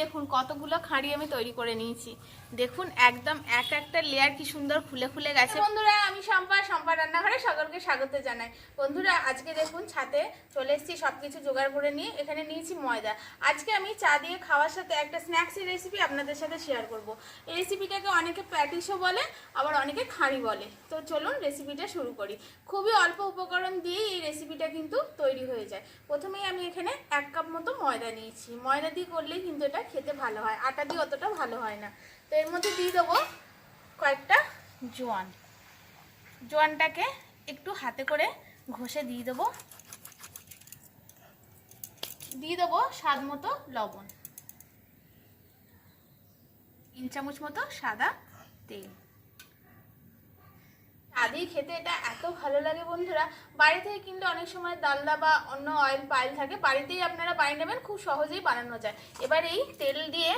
দেখুন, কতগুলো খাঁড়ি আমি তৈরি করে নিয়েছি। দেখুন, একদম এক একটা লেয়ার কি সুন্দর খুলে খুলে গেছে। বন্ধুরা, আমি শম্পা শম্পা রান্নাঘরে সকলকে স্বাগত জানাই। বন্ধুরা, আজকে দেখুন ছাতে চলে এসেছি সব কিছু জোগাড় করে নিয়ে এখানে নিয়েছি ময়দা। আজকে আমি চা দিয়ে খাওয়ার সাথে একটা স্ন্যাক্সের রেসিপি আপনাদের সাথে শেয়ার করব। এই রেসিপিটাকে অনেকে প্যাটিসও বলে, আবার অনেকে খাঁড়ি বলে। তো চলুন রেসিপিটা শুরু করি। খুবই অল্প উপকরণ দিয়েই এই রেসিপিটা কিন্তু তৈরি হয়ে যায়। প্রথমেই আমি এখানে এক কাপ মতো ময়দা নিয়েছি। ময়দা দিয়ে করলেই কিন্তু এটা খেতে ভালো হয়। আটা দিয়ে অতটা ভালো হয় না। তো এর মধ্যে দিয়ে দেবো কয়েকটা জোয়ান। জোয়ানটাকে একটু হাতে করে ঘষে দিয়ে দেবো। দিয়ে দেবো স্বাদ মতো লবণ। তিন চামচ মতো সাদা তেল। আদি খেতে এটা এত ভালো লাগে বন্ধুরা। বাড়ি থেকে কিন্তু অনেক সময় দালদা বা অন্য অয়েল পাইল থাকে, বাড়িতেই আপনারা বানিয়ে নেবেন, খুব সহজেই বানানো যায়। এবার এই তেল দিয়ে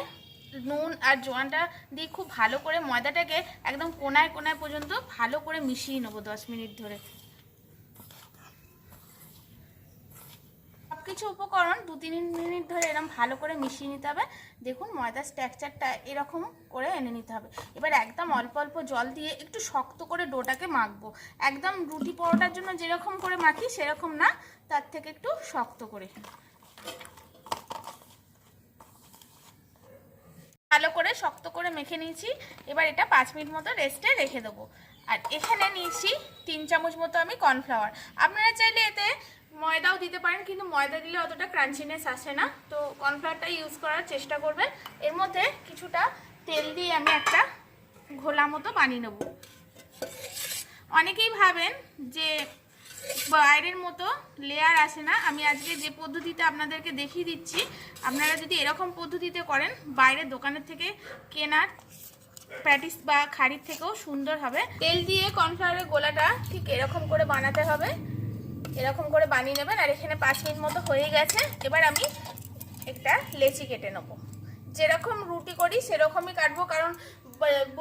নুন আর জোয়ানটা দিয়ে খুব ভালো করে ময়দাটাকে একদম কোনায় কোনায় পর্যন্ত ভালো করে মিশিয়ে নেব দশ মিনিট ধরে। সবকিছু উপকরণ দু, তিন মিনিট ধরে এরকম ভালো করে মিশিয়ে নিতে হবে। দেখুন, ময়দার স্ট্রাকচারটা এরকম করে এনে নিতে হবে। এবার একদম অল্প অল্প জল দিয়ে একটু শক্ত করে ডোটাকে মাখবো। একদম রুটি পরোটার জন্য যেরকম করে মাখি, সেরকম না, তার থেকে একটু শক্ত করে। ভালো করে শক্ত করে মেখে নিয়েছি। এবার এটা পাঁচ মিনিট মতো রেস্টে রেখে দেবো। আর এখানে নিয়েছি তিন চামচ মতো আমি কর্নফ্লাওয়ার। আপনারা চাইলে এতে ময়দাও দিতে পারেন, কিন্তু ময়দা দিলে অতটা ক্রাঞ্চিনেস আসে না। তো কর্নফ্লাওয়ারটা ইউজ করার চেষ্টা করবেন। এর মধ্যে কিছুটা তেল দিয়ে আমি একটা ঘোলা মতো বানিয়ে নেব। অনেকেই ভাবেন যে বাইরের মতো লেয়ার আসে না। আমি আজকে যে পদ্ধতিতে আপনাদেরকে দেখিয়ে দিচ্ছি, আপনারা যদি এরকম পদ্ধতিতে করেন, বাইরের দোকানের থেকে কেনার প্যাটিস বা খাড়ির থেকেও সুন্দর হবে। তেল দিয়ে কর্নফ্লাওয়ারের গোলাটা ঠিক এরকম করে বানাতে হবে। এরকম করে বানিয়ে নেবেন, আর এখানে পাঁচ মিনিট মতো হয়ে গেছে। এবার আমি একটা লেচি কেটে নেব। যেরকম রুটি করি, সেরকমই কাটবো, কারণ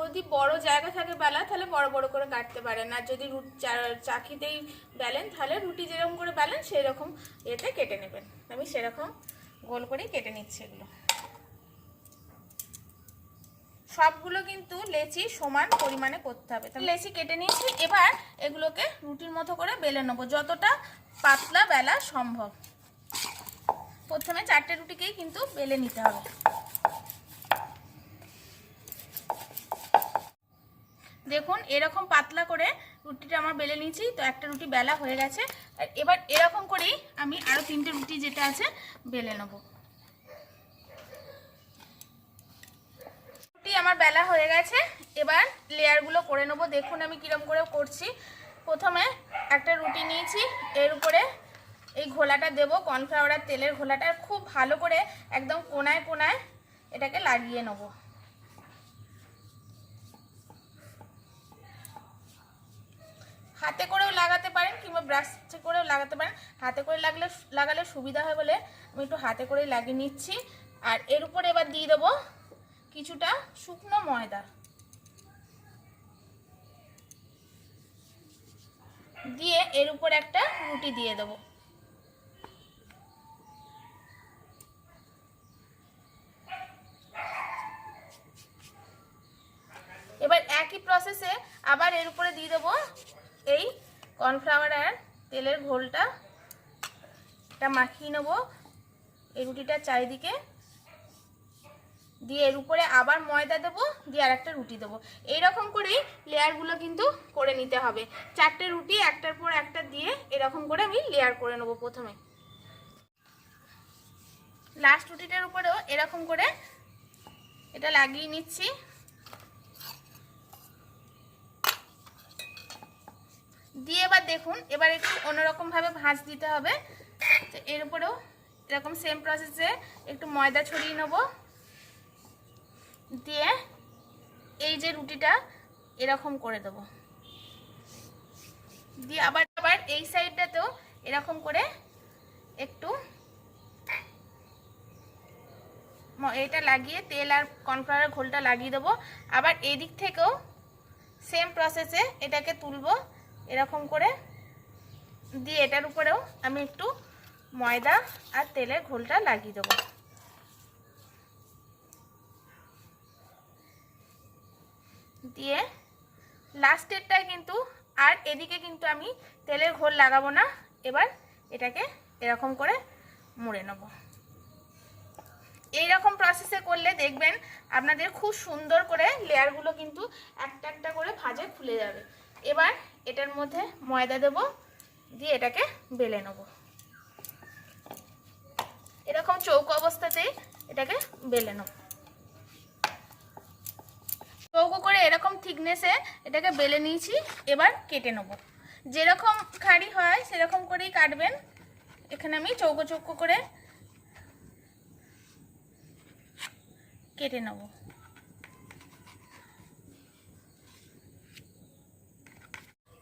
যদি বড় জায়গা থাকে বেলা, তাহলে বড় বড় করে কাটতে পারেন। আর যদি রু- চা- চাকিতেই বেলেন, তাহলে রুটি যেরকম করে বেলেন সেই রকম এতে কেটে নেবেন। আমি সেরকম গোল করেই কেটে নিচ্ছি এগুলো। সবগুলো কিন্তু লেচি সমান পরিমাণে করতে হবে। তো লেচি কেটে নিয়েছি, এবার এগুলোকে রুটির মতো করে বেলে নেব, যতটা পাতলা বেলা সম্ভব। প্রথমে চারটে রুটিকেই কিন্তু বেলে নিতে হবে। দেখুন, এরকম পাতলা করে রুটিটা আমার বেলে নিয়েছি, তো একটা রুটি বেলা হয়ে গেছে। এবার এরকম করেই আমি আরও তিনটে রুটি যেটা আছে, বেলে নেব। রুটি আমার বেলা হয়ে গেছে। এবার লেয়ারগুলো করে নেব। দেখুন আমি কিরম করে করছি। প্রথমে একটা রুটি নিয়েছি। এর উপরে এই ঘোলাটা দেবো কর্নফ্লাওয়ার তেলের ঘোলাটা। খুব ভালো করে একদম কোনায় কোনায় এটাকে লাগিয়ে নেব। হাতে করেও লাগাতে পারেন কিংবা ব্রাশ করেও লাগাতে পারেন। হাতে করে লাগলে, লাগালে সুবিধা হয় বলে আমি একটু হাতে করেই লাগিয়ে নিচ্ছি। আর এর উপরে এবার দিয়ে দেবো কিছুটা শুকনো ময়দা। দিয়ে এর উপর একটা রুটি দিয়ে দেবো। এবার একই প্রসেসে আবার এর উপরে দিয়ে দেবো এই কর্নফ্লাওয়ার আর তেলের ঘোলটা। এটা মাখিয়ে নেব। এই রুটিটার চারিদিকে দিয়ে এর উপরে আবার ময়দা দেবো, দিয়ে আর একটা রুটি দেবো। এইরকম করেই লেয়ারগুলো কিন্তু করে নিতে হবে। চারটে রুটি একটার পর একটা দিয়ে এরকম করে আমি লেয়ার করে নেব প্রথমে। লাস্ট রুটিটার উপরেও এরকম করে এটা লাগিয়ে নিচ্ছি। দিয়ে এবার দেখুন, এবার একটু অন্যরকমভাবে ভাঁজ দিতে হবে। তো এর উপরেও এরকম সেম প্রসেসে একটু ময়দা ছড়িয়ে নেব। দিয়ে এই যে রুটিটা এরকম করে দেবো। দিয়ে আবার আবার এই সাইডটাতেও এরকম করে একটু এটা লাগিয়ে তেল আর কর্নফ্লাওয়ারের ঘোলটা লাগিয়ে দেবো। আবার এই দিক থেকেও সেম প্রসেসে এটাকে তুলবো এরকম করে। দিয়ে এটার উপরেও আমি একটু ময়দা আর তেলের ঘোলটা লাগিয়ে দেবো। দিয়ে লাস্টেরটায় কিন্তু আর এদিকে কিন্তু আমি তেলের ঘোল লাগাবো না। এবার এটাকে এরকম করে মুড়ে নেব। এই রকম প্রসেসে করলে দেখবেন আপনাদের খুব সুন্দর করে লেয়ারগুলো কিন্তু একটা একটা করে ভাজে খুলে যাবে। এবার এটার মধ্যে ময়দা দেব, দিয়ে এটাকে বেলে নেব। এরকম চৌকো অবস্থাতেই এটাকে বেলে নেব চৌকো করে এরকম থিকনেসে এটাকে বেলে নিয়েছি, এবার কেটে নেব। যেরকম খাড়ি হয়, সেরকম করেই কাটবেন। এখানে আমি চৌকো চৌকো করে কেটে নেব।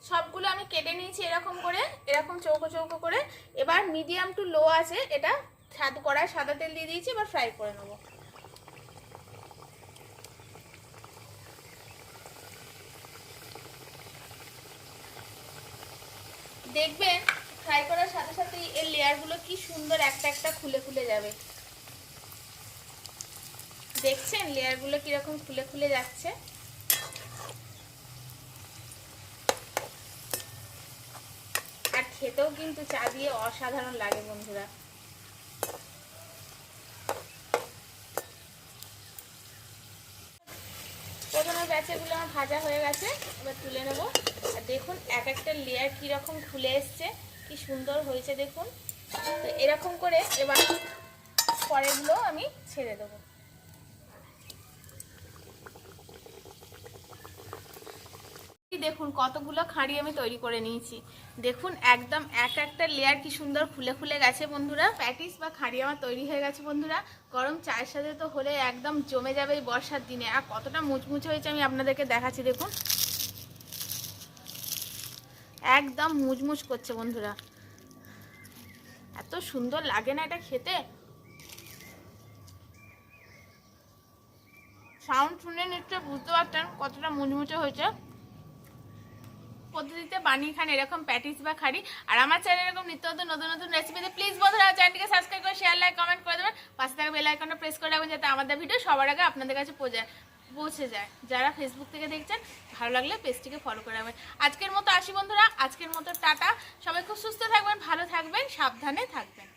সবগুলো আমি কেটে নিয়েছি এরকম করে, এরকম চৌকো চৌকো করে। এবার মিডিয়াম টু লো আছে, এটা সাদ কড়ায় সাদা তেল দিয়ে দিয়েছি, এবার ফ্রাই করে নেব। দেখবেন ফ্রাই করার সাথে সাথে এর লেয়ারগুলো কি সুন্দর একটা একটা খুলে খুলে যাবে। দেখছেন লেয়ারগুলো কীরকম খুলে খুলে যাচ্ছে? আর খেতেও কিন্তু চা দিয়ে অসাধারণ লাগে বন্ধুরা। প্রথমে এগুলো আমার ভাজা হয়ে গেছে, এবার তুলে নেব। আর দেখুন, এক একটা লেয়ার কীরকম খুলে এসছে, কি সুন্দর হয়েছে দেখুন। তো এরকম করে এবার পরেরগুলো আমি ছেড়ে দেবো। দেখুন, কতগুলো খাঁড়ি আমি তৈরি করে নিয়েছি। দেখুন, একদম এক একটা লেয়ার কি সুন্দর খুলে খুলে গেছে বন্ধুরা। প্যাটিস বা খাঁড়ি আমার তৈরি হয়ে গেছে বন্ধুরা। গরম চায়ের সাথে তো হলে একদম জমে যাবে এই বর্ষার দিনে। আর কতটা মুচমুচে হয়েছে আমি আপনাদেরকে দেখাচ্ছি, দেখুন। একদম মুচমুচ করছে বন্ধুরা। এত সুন্দর লাগে না এটা খেতে? সাউন্ড শুনে নিশ্চয় বুঝতে পারতেন কতটা মুচমুচে হয়েছে। পদ্ধতিতে বানিয়ে খান এরকম প্যাটিস বা খাড়ি। আর আমার চ্যানেল এরকম নিত্য নতুন নতুন নতুন রেসিপিতে প্লিজ বন্ধুরা চ্যানেলটিকে সাবস্ক্রাইব করে শেয়ার লাইক কমেন্ট করে দেবেন। পাশে থাকা বেল আইকনটা প্রেস করে রাখবেন যাতে আমাদের ভিডিও সবার আগে আপনাদের কাছে পৌঁছায় পৌঁছে যায়। যারা ফেসবুক থেকে দেখছেন, ভালো লাগলে পেজটিকে ফলো করে রাখবেন। আজকের মতো আসি বন্ধুরা, আজকের মতো টাটা। সবাই খুব সুস্থ থাকবেন, ভালো থাকবেন, সাবধানে থাকবেন।